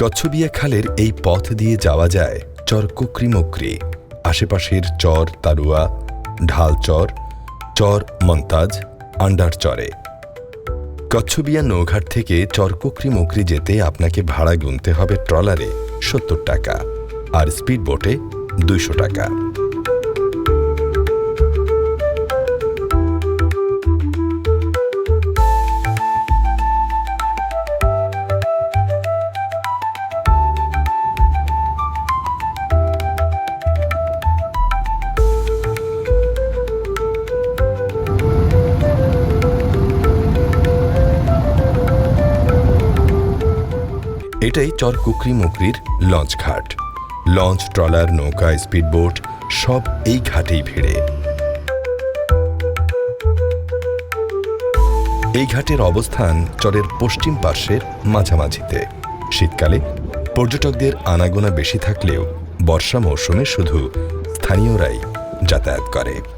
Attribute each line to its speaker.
Speaker 1: কচ্ছবিয়া খালের এই পথ দিয়ে যাওয়া যায় চর কুকরি মুকরি আশেপাশের চর তারুয়া, ঢাল চর চর মন্তাজ, আন্ডার চরে। কচ্ছবিয়া নৌঘাট থেকে চরকুকরি মুকরি যেতে আপনাকে ভাড়া গুনতে হবে ট্রলারে সত্তর টাকা আর স্পিড বোটে দুইশো টাকা। এটাই চর কুকরি মুকরির লঞ্চ ঘাট। লঞ্চ ট্রলার নৌকা স্পিডবোট সব এই ঘাটেই ভিড়ে। এই ঘাটের অবস্থান চরের পশ্চিম পার্শ্বের মাঝামাঝিতে। শীতকালে পর্যটকদের আনাগোনা বেশি থাকলেও বর্ষা মৌসুমে শুধু স্থানীয়রাই যাতায়াত করে।